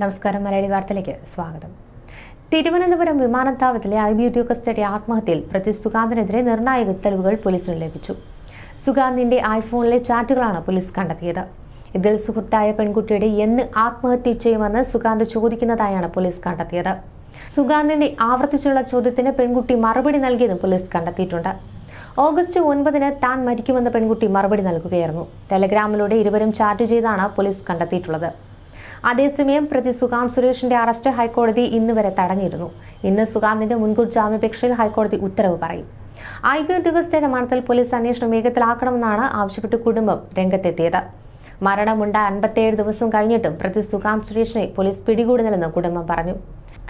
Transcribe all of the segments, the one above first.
നമസ്കാരം മലയാളി വാർത്തയിലേക്ക് സ്വാഗതം. തിരുവനന്തപുരം വിമാനത്താവളത്തിലെ ഐ ബി ഉദ്യോഗസ്ഥരുടെ ആത്മഹത്യയിൽ പ്രതി സുഗാന്തിനെതിരെ നിർണായക തെളിവുകൾ പോലീസിന് ലഭിച്ചു. സുഗാന്തിന്റെ ഐഫോണിലെ ചാറ്റുകളാണ് പോലീസ് കണ്ടെത്തിയത്. ഇതിൽ സുഹൃത്തായ പെൺകുട്ടിയുടെ എന്ന് ആത്മഹത്യ ചെയ്യുമെന്ന് സുഗാന്ത് ചോദിക്കുന്നതായാണ് പോലീസ് കണ്ടെത്തിയത്. സുഗാന്തിന്റെ ആവർത്തിച്ചുള്ള ചോദ്യത്തിന് പെൺകുട്ടി മറുപടി നൽകിയതും പോലീസ് കണ്ടെത്തിയിട്ടുണ്ട്. ഓഗസ്റ്റ് ഒൻപതിന് താൻ മരിക്കുമെന്ന് പെൺകുട്ടി മറുപടി നൽകുകയായിരുന്നു. ടെലഗ്രാമിലൂടെ ഇരുവരും ചാറ്റ് ചെയ്താണ് പോലീസ് കണ്ടെത്തിയിട്ടുള്ളത്. അതേസമയം പ്രതി സുഗാന്ത് സുരേഷിന്റെ അറസ്റ്റ് ഹൈക്കോടതി ഇന്ന് വരെ തടഞ്ഞിരുന്നു. ഇന്ന് സുഗാന്തിന്റെ മുൻകൂർ ജാമ്യാപേക്ഷയിൽ ഹൈക്കോടതി ഉത്തരവ് പറയും. ഐ പി ഉദ്യോഗസ്ഥരുടെ മരണത്തിൽ പോലീസ് അന്വേഷണം വേഗത്തിലാക്കണമെന്നാണ് ആവശ്യപ്പെട്ട് കുടുംബം രംഗത്തെത്തിയത്. മരണമുണ്ട അൻപത്തിയേഴ് ദിവസം കഴിഞ്ഞിട്ടും പ്രതി സുഗാന്ത് സുരേഷിനെ പോലീസ് പിടികൂടുന്നില്ലെന്ന് കുടുംബം പറഞ്ഞു.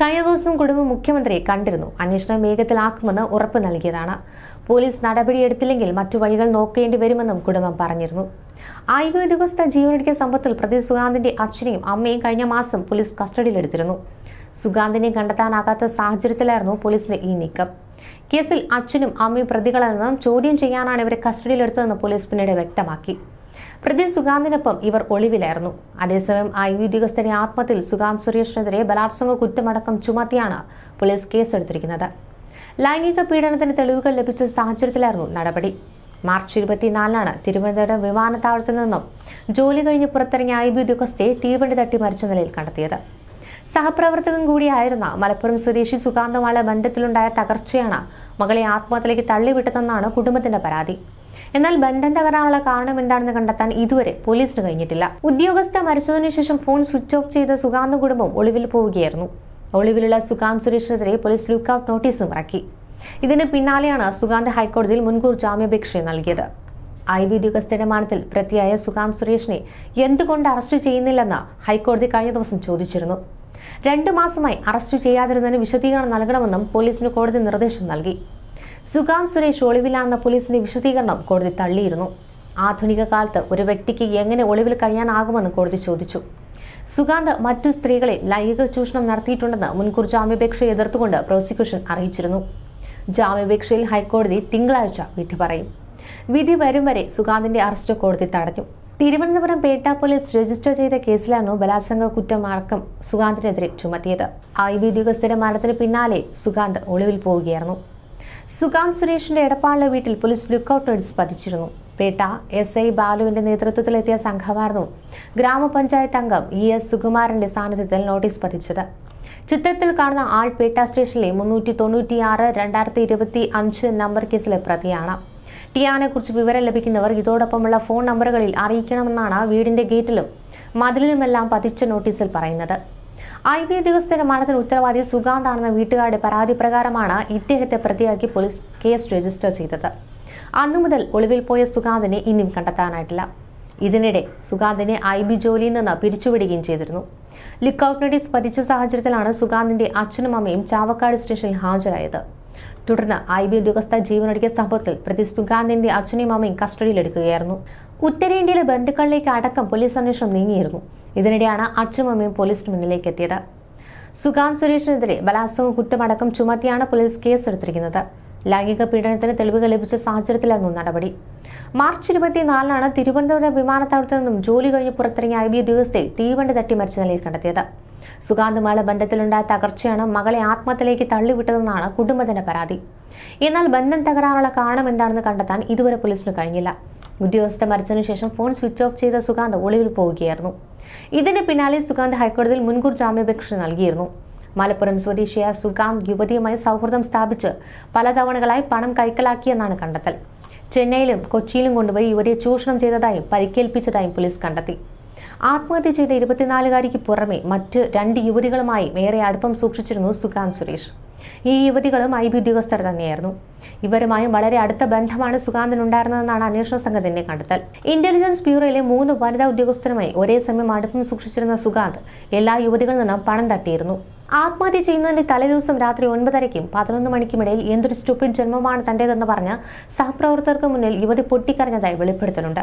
കഴിഞ്ഞ ദിവസം കുടുംബം മുഖ്യമന്ത്രിയെ കണ്ടിരുന്നു. അന്വേഷണം വേഗത്തിലാക്കുമെന്ന് ഉറപ്പ് നൽകിയതാണ്. പോലീസ് നടപടിയെടുത്തില്ലെങ്കിൽ മറ്റു വഴികൾ നോക്കേണ്ടി വരുമെന്നും കുടുംബം പറഞ്ഞിരുന്നു. ആയുധ ഉദ്യോഗസ്ഥ ജീവനൊടുക്കിയ സംഭവത്തിൽ പ്രതി സുഗാന്തിന്റെ അച്ഛനെയും അമ്മയും കഴിഞ്ഞ മാസം പോലീസ് കസ്റ്റഡിയിലെടുത്തിരുന്നു. സുഗാന്തിനെ കണ്ടെത്താനാകാത്ത സാഹചര്യത്തിലായിരുന്നു പോലീസിന്റെ ഈ നീക്കം. കേസിൽ അച്ഛനും അമ്മയും പ്രതികളെന്നും ചോദ്യം ചെയ്യാനാണ് ഇവരെ കസ്റ്റഡിയിലെടുത്തതെന്ന് പോലീസ് പിന്നീട് വ്യക്തമാക്കി. പ്രതി സുഗാന്തിനൊപ്പം ഇവർ ഒളിവിലായിരുന്നു. അതേസമയം ഐ വി ഉദ്യോഗസ്ഥന്റെ ആത്മത്തിൽ സുഗാന്ത് സുരേഷിനെതിരെ ബലാത്സംഗ കുറ്റമടക്കം ചുമത്തിയാണ് പോലീസ് കേസെടുത്തിരിക്കുന്നത്. ലൈംഗിക പീഡനത്തിന് തെളിവുകൾ ലഭിച്ച സാഹചര്യത്തിലായിരുന്നു നടപടി. മാർച്ച് ഇരുപത്തിനാലിനാണ് തിരുവനന്തപുരം വിമാനത്താവളത്തിൽ നിന്നും ജോലി കഴിഞ്ഞ് പുറത്തിറങ്ങിയ ഐ ബി ഉദ്യോഗസ്ഥയെ തീവണ്ടി തട്ടി മരിച്ച നിലയിൽ കണ്ടെത്തിയത്. സഹപ്രവർത്തകൻ കൂടിയായിരുന്ന മലപ്പുറം സ്വദേശി സുഗാന്തമാളെ ബന്ധത്തിലുണ്ടായ തകർച്ചയാണ് മകളെ ആത്മഹത്യയിലേക്ക് തള്ളിവിട്ടതെന്നാണ് കുടുംബത്തിന്റെ പരാതി. എന്നാൽ ബന്ധം തകരാനുള്ള കാരണം എന്താണെന്ന് കണ്ടെത്താൻ ഇതുവരെ പോലീസിന് കഴിഞ്ഞിട്ടില്ല. ഉദ്യോഗസ്ഥ മരിച്ചതിനു ശേഷം ഫോൺ സ്വിച്ച് ഓഫ് ചെയ്ത സുഗാന്ത് കുടുംബം ഒളിവിൽ പോവുകയായിരുന്നു. ഒളിവിലുള്ള സുഗാന്ത് സുരേഷിനെതിരെ പോലീസ് ലുക്കൌട്ട് നോട്ടീസും ഇറക്കി ഇതിന് പിന്നാലെയാണ് സുഗാന്ത് ഹൈക്കോടതിയിൽ മുൻകൂർ ജാമ്യാപേക്ഷ നൽകിയത്. ഐ ബി ഉദ്യോഗസ്ഥരുടെ മാനത്തിൽ പ്രതിയായ സുഗാന്ത് സുരേഷിനെ എന്തുകൊണ്ട് അറസ്റ്റ് ചെയ്യുന്നില്ലെന്ന് ഹൈക്കോടതി കഴിഞ്ഞ ദിവസം ചോദിച്ചിരുന്നു. രണ്ടു മാസമായി അറസ്റ്റ് ചെയ്യാതിരുന്നതിന് വിശദീകരണം നൽകണമെന്നും പോലീസിന് കോടതി നിർദ്ദേശം നൽകി. സുഗാന്ത് സുരേഷ് ഒളിവിലാണെന്ന പോലീസിന്റെ വിശദീകരണം കോടതി തള്ളിയിരുന്നു. ആധുനിക കാലത്ത് ഒരു വ്യക്തിക്ക് എങ്ങനെ ഒളിവിൽ കഴിയാനാകുമെന്ന് കോടതി ചോദിച്ചു. സുഗാന്ത് മറ്റു സ്ത്രീകളെ ലൈംഗിക ചൂഷണം നടത്തിയിട്ടുണ്ടെന്ന് മുൻകൂർ ജാമ്യാപേക്ഷ എതിർത്തുകൊണ്ട് പ്രോസിക്യൂഷൻ അറിയിച്ചിരുന്നു. ജാമ്യാപേക്ഷയിൽ ഹൈക്കോടതി തിങ്കളാഴ്ച വിധി പറയും. വിധി വരും വരെ സുഗാന്തിന്റെ അറസ്റ്റ് കോടതി തടഞ്ഞു. തിരുവനന്തപുരം പേട്ട പോലീസ് രജിസ്റ്റർ ചെയ്ത കേസിലാണ് ബലാത്സംഗ കുറ്റമാർക്കം സുഗാന്തിനെതിരെ ചുമത്തിയത്. ഐ വി ഉദ്യോഗസ്ഥരുടെ മരണത്തിന് പിന്നാലെ സുഗാന്ത് ഒളിവിൽ പോവുകയായിരുന്നു. സുഗാന്ത് സുരേഷിന്റെ എടപ്പാളിലെ വീട്ടിൽ പോലീസ് ലുക്കൌട്ട് നോട്ടീസ് പതിച്ചിരുന്നു. പേട്ട എസ് ഐ ബാലുവിന്റെ നേതൃത്വത്തിലെത്തിയ സംഘമായിരുന്നു ഗ്രാമപഞ്ചായത്ത് അംഗം ഇ. എസ്. സുകുമാരന്റെ സാന്നിധ്യത്തിൽ നോട്ടീസ് പതിച്ചത്. ചിത്രത്തിൽ കാണുന്ന ആൾ പേട്ട സ്റ്റേഷനിലെ മുന്നൂറ്റി തൊണ്ണൂറ്റിയാറ് രണ്ടായിരത്തി ഇരുപത്തി അഞ്ച് നമ്പർ കേസിലെ പ്രതിയാണ്. ടിയാനെ കുറിച്ച് വിവരം ലഭിക്കുന്നവർ ഇതോടൊപ്പമുള്ള ഫോൺ നമ്പറുകളിൽ അറിയിക്കണമെന്നാണ് വീടിന്റെ ഗേറ്റിലും മതിലിലുമെല്ലാം പതിച്ച നോട്ടീസിൽ പറയുന്നത്. ഐ. ബി ഉദ്യോഗസ്ഥരുടെ മരണത്തിന് ഉത്തരവാദി സുഗാന്താണെന്ന വീട്ടുകാരുടെ പരാതി പ്രകാരമാണ് ഇദ്ദേഹത്തെ പ്രതിയാക്കി പോലീസ് കേസ് രജിസ്റ്റർ ചെയ്തത്. അന്നു മുതൽ ഒളിവിൽ പോയ സുഗാന്തിനെ ഇനിയും കണ്ടെത്താനായിട്ടില്ല. ഇതിനിടെ സുഗാന്തിനെ ഐ ബി ജോലിയിൽ നിന്ന് പിരിച്ചുവിടുകയും ചെയ്തിരുന്നു. ലുക്കൌട്ട് നോട്ടീസ് പതിച്ച സാഹചര്യത്തിലാണ് സുഗാന്തിന്റെ അച്ഛനും അമ്മയും ചാവക്കാട് സ്റ്റേഷനിൽ ഹാജരായത്. തുടർന്ന് ഐ ബി ഉദ്യോഗസ്ഥ ജീവനൊടുക്കിയ സംഭവത്തിൽ പ്രതി സുഗാന്തിന്റെ അച്ഛനെയും അമ്മയും കസ്റ്റഡിയിലെടുക്കുകയായിരുന്നു. ഉത്തരേന്ത്യയിലെ ബന്ധുക്കളിലേക്ക് അടക്കം പോലീസ് അന്വേഷണം നീങ്ങിയിരുന്നു. ഇതിനിടെയാണ് അച്ഛനും അമ്മയും പോലീസിന് മുന്നിലേക്ക് എത്തിയത്. സുഗാന്ത് സുരേഷിനെതിരെ ബലാത്സംഗ കുറ്റമടക്കം ചുമത്തിയാണ് പോലീസ് കേസെടുത്തിരിക്കുന്നത്. ലൈംഗിക പീഡനത്തിന് തെളിവുകൾ ലഭിച്ച സാഹചര്യത്തിലായിരുന്നു നടപടി. മാർച്ച് ഇരുപത്തിനാലിനാണ് തിരുവനന്തപുരം വിമാനത്താവളത്തിൽ നിന്നും ജോലി കഴിഞ്ഞ് പുറത്തിറങ്ങിയ ഐ ബി ഉദ്യോഗസ്ഥയെ തീവണ്ടി തട്ടി മരിച്ച നിലയിൽ കണ്ടെത്തിയത്. സുഗാന്തുമായുള്ള ബന്ധത്തിലുണ്ടായ തകർച്ചയാണ് മകളെ ആത്മഹത്യയിലേക്ക് തള്ളിവിട്ടതെന്നാണ് കുടുംബത്തിന്റെ പരാതി. എന്നാൽ ബന്ധം തകരാറുള്ള കാരണം എന്താണെന്ന് കണ്ടെത്താൻ ഇതുവരെ പോലീസിന് കഴിഞ്ഞില്ല. ഉദ്യോഗസ്ഥ മരിച്ചതിനു ശേഷം ഫോൺ സ്വിച്ച് ഓഫ് ചെയ്ത സുഗാന്ത് ഒളിവിൽ പോവുകയായിരുന്നു. ഇതിന് പിന്നാലെ സുഗാന്ത് ഹൈക്കോടതിയിൽ മുൻകൂർ ജാമ്യാപേക്ഷ നൽകിയിരുന്നു. മലപ്പുറം സ്വദേശിയായ സുഗാം യുവതിയുമായി സൗഹൃദം സ്ഥാപിച്ച് പലതവണകളായി പണം കൈക്കലാക്കിയെന്നാണ് കണ്ടെത്തൽ. ചെന്നൈയിലും കൊച്ചിയിലും കൊണ്ടുപോയി യുവതിയെ ചൂഷണം ചെയ്തതായും പരിക്കേൽപ്പിച്ചതായും പോലീസ് കണ്ടെത്തി. ആത്മഹത്യ ചെയ്ത ഇരുപത്തിനാലുകാരിക്ക് പുറമെ മറ്റ് രണ്ട് യുവതികളുമായി ഏറെ അടുപ്പം സൂക്ഷിച്ചിരുന്നു സുഗാം സുരേഷ്. ഈ യുവതികളും ഐ ബി ഉദ്യോഗസ്ഥർ തന്നെയായിരുന്നു. ഇവരുമായും വളരെ അടുത്ത ബന്ധമാണ് സുഗാന്തിനുണ്ടായിരുന്നതെന്നാണ് അന്വേഷണ സംഘത്തിന്റെ കണ്ടെത്തൽ. ഇന്റലിജൻസ് ബ്യൂറോയിലെ മൂന്ന് വനിതാ ഉദ്യോഗസ്ഥരുമായി ഒരേ സമയം അടുപ്പം സൂക്ഷിച്ചിരുന്ന സുഗാന്ത് എല്ലാ യുവതികളിൽ നിന്നും പണം തട്ടിയിരുന്നു. ആത്മഹത്യ ചെയ്യുന്നതിന്റെ തലേദിവസം രാത്രി ഒൻപതരയ്ക്കും പതിനൊന്ന് മണിക്കുമിടയിൽ എന്തൊരു സ്റ്റുപ്പിഡ് ജന്മമാണ് തന്റേതെന്ന് പറഞ്ഞ് സഹപ്രവർത്തകർക്ക് മുന്നിൽ യുവതി പൊട്ടിക്കരഞ്ഞതായി വെളിപ്പെടുത്തലുണ്ട്.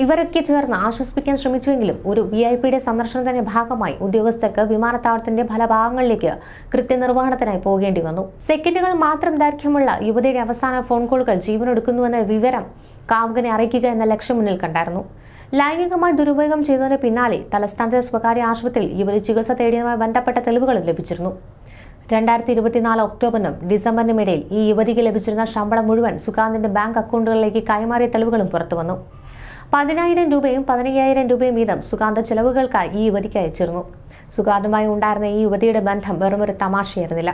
ഇവരൊക്കെ ചേർന്ന് ആശ്വസിപ്പിക്കാൻ ശ്രമിച്ചുവെങ്കിലും ഒരു വി ഐ പിയുടെ സന്ദർശനത്തിന്റെ ഭാഗമായി ഉദ്യോഗസ്ഥർക്ക് വിമാനത്താവളത്തിന്റെ പല ഭാഗങ്ങളിലേക്ക് കൃത്യനിർവഹണത്തിനായി പോകേണ്ടി വന്നു. സെക്കൻഡുകൾ മാത്രം ദൈർഘ്യമുള്ള യുവതിയുടെ അവസാന ഫോൺ കോളുകൾ ജീവനൊടുക്കുന്നുവെന്ന വിവരം കാമുകനെ അറിയിക്കുക എന്ന ലക്ഷ്യം മുന്നിൽ കണ്ടായിരുന്നു. ലൈംഗികമായി ദുരുപയോഗം ചെയ്തതിന് പിന്നാലെ തലസ്ഥാനത്തെ സ്വകാര്യ ആശുപത്രിയിൽ ഇവർ ചികിത്സ തേടിയതുമായി ബന്ധപ്പെട്ട തെളിവുകളും ലഭിച്ചിരുന്നു. രണ്ടായിരത്തി ഇരുപത്തിനാല് ഒക്ടോബറിനും ഡിസംബറിനും ഇടയിൽ ഈ യുവതിക്ക് ലഭിച്ചിരുന്ന ശമ്പളം മുഴുവൻ സുകാന്തിന്റെ ബാങ്ക് അക്കൗണ്ടുകളിലേക്ക് കൈമാറിയ തെളിവുകളും പുറത്തുവന്നു. പതിനായിരം രൂപയും പതിനയ്യായിരം രൂപയും വീതം സുഗാന്ത ചെലവുകൾക്കായി ഈ യുവതിക്ക് അയച്ചിരുന്നു. സുഗാന്തമായി ഉണ്ടായിരുന്ന ഈ യുവതിയുടെ ബന്ധം വെറുമൊരു തമാശയായിരുന്നില്ല.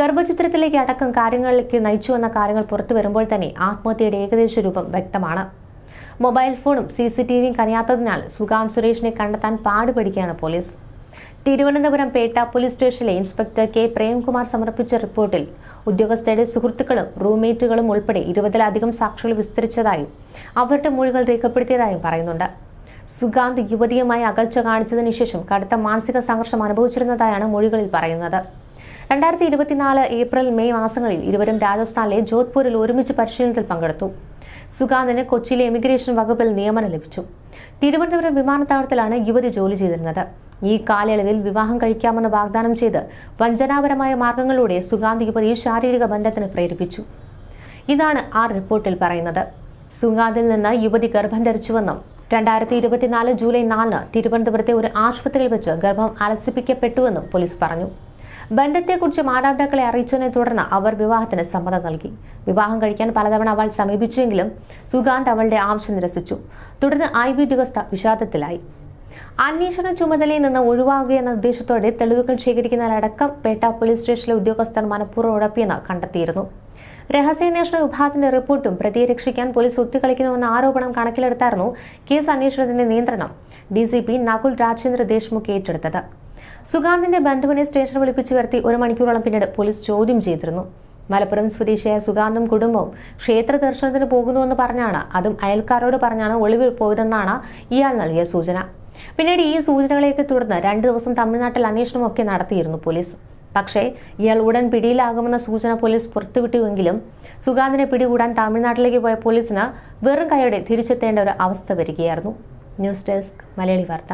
ഗർഭചിത്രത്തിലേക്ക് അടക്കം കാര്യങ്ങളിലേക്ക് നയിച്ചു വന്ന കാര്യങ്ങൾ പുറത്തു വരുമ്പോൾ തന്നെ ആത്മഹത്യയുടെ ഏകദേശ രൂപം വ്യക്തമാണ്. മൊബൈൽ ഫോണും സി സി ടി വിയും കനിയാത്തതിനാൽ സുഗാന്ത് സുരേഷിനെ കണ്ടെത്താൻ പാടുപെടുകയാണ് പോലീസ്. തിരുവനന്തപുരം പേട്ട പോലീസ് സ്റ്റേഷനിലെ ഇൻസ്പെക്ടർ കെ പ്രേംകുമാർ സമർപ്പിച്ച റിപ്പോർട്ടിൽ ഉദ്യോഗസ്ഥരുടെ സുഹൃത്തുക്കളും റൂംമേറ്റുകളും ഉൾപ്പെടെ ഇരുപതിലധികം സാക്ഷികൾ വിസ്തരിച്ചതായും അവരുടെ മൊഴികൾ രേഖപ്പെടുത്തിയതായും പറയുന്നുണ്ട്. സുഗാന്ത് യുവതിയുമായി അകൽച്ച കാണിച്ചതിനു ശേഷം കടുത്ത മാനസിക സംഘർഷം അനുഭവിച്ചിരുന്നതായാണ് മൊഴികളിൽ പറയുന്നത്. രണ്ടായിരത്തി ഇരുപത്തിനാല് ഏപ്രിൽ മെയ് മാസങ്ങളിൽ ഇരുവരും രാജസ്ഥാനിലെ ജോധ്പൂരിൽ ഒരുമിച്ച് പരിശീലനത്തിൽ പങ്കെടുത്തു. സുഗാന്തിന് കൊച്ചിയിലെ എമിഗ്രേഷൻ വകുപ്പിൽ നിയമനം ലഭിച്ചു. തിരുവനന്തപുരം വിമാനത്താവളത്തിലാണ് യുവതി ജോലി ചെയ്തിരുന്നത്. ഈ കാലയളവിൽ വിവാഹം കഴിക്കാമെന്ന് വാഗ്ദാനം ചെയ്ത് വഞ്ചനാപരമായ മാർഗങ്ങളിലൂടെ സുഗാന്ത് യുവതിയെ ശാരീരിക ബന്ധത്തിന് പ്രേരിപ്പിച്ചു. ഇതാണ് ആ റിപ്പോർട്ടിൽ പറയുന്നത്. സുഗാന്തിൽ നിന്ന് യുവതി ഗർഭം ധരിച്ചുവെന്നും രണ്ടായിരത്തി ഇരുപത്തിനാല് ജൂലൈ നാലിന് തിരുവനന്തപുരത്തെ ഒരു ആശുപത്രിയിൽ വെച്ച് ഗർഭം അലസിപ്പിക്കപ്പെട്ടുവെന്നും പോലീസ് പറഞ്ഞു. ബന്ധത്തെക്കുറിച്ച് മാതാപിതാക്കളെ അറിയിച്ചതിനെ തുടർന്ന് അവർ വിവാഹത്തിന് സമ്മതം നൽകി. വിവാഹം കഴിക്കാൻ പലതവണ അവൾ സമീപിച്ചുവെങ്കിലും സുഗാന്ത് അവളുടെ ആവശ്യം നിരസിച്ചു. തുടർന്ന് ഐ ബി ഉദ്യോഗസ്ഥ വിഷാദത്തിലായി. അന്വേഷണ ചുമതലയിൽ നിന്ന് ഒഴിവാകുകയെന്ന ഉദ്ദേശത്തോടെ തെളിവുകൾ ശേഖരിക്കുന്നതിലടക്കം പേട്ട പോലീസ് സ്റ്റേഷനിലെ ഉദ്യോഗസ്ഥർ മനഃപൂർവം ഉഴപ്പിയെന്ന് കണ്ടെത്തിയിരുന്നു. രഹസ്യാന്വേഷണ വിഭാഗത്തിന്റെ റിപ്പോർട്ടും പ്രതിയെ രക്ഷിക്കാൻ പോലീസ് ഒത്തുകളിക്കുന്നുവെന്ന ആരോപണം കണക്കിലെടുത്തായിരുന്നു കേസ് അന്വേഷണത്തിന്റെ നിയന്ത്രണം D C P Nakul Rajendra Deshmukh ഏറ്റെടുത്തത്. സുഗാന്തിന്റെ ബന്ധുവിനെ സ്റ്റേഷൻ വിളിപ്പിച്ചു വരുത്തി ഒരു മണിക്കൂറോളം പിന്നീട് പോലീസ് ചോദ്യം ചെയ്തിരുന്നു. മലപ്പുറം സ്വദേശിയായ സുഗാന്തും കുടുംബവും ക്ഷേത്ര ദർശനത്തിന് പോകുന്നുവെന്ന് പറഞ്ഞാണ്. അതും അയൽക്കാരോട് പറഞ്ഞാണ് ഒളിവിൽ പോയതെന്നാണ് ഇയാൾ നൽകിയ സൂചന. പിന്നീട് ഈ സൂചനകളെയൊക്കെ തുടർന്ന് രണ്ടു ദിവസം തമിഴ്നാട്ടിൽ അന്വേഷണമൊക്കെ നടത്തിയിരുന്നു പോലീസ്. പക്ഷേ ഇയാൾ ഉടൻ പിടിയിലാകുമെന്ന സൂചന പോലീസ് പുറത്തുവിട്ടുവെങ്കിലും സുഗാന്തിനെ പിടികൂടാൻ തമിഴ്നാട്ടിലേക്ക് പോയ പോലീസിന് വെറും കൈയോടെ തിരിച്ചെത്തേണ്ട ഒരു അവസ്ഥ വരികയായിരുന്നു. ന്യൂസ് ഡെസ്ക് മലയാളി വാർത്ത.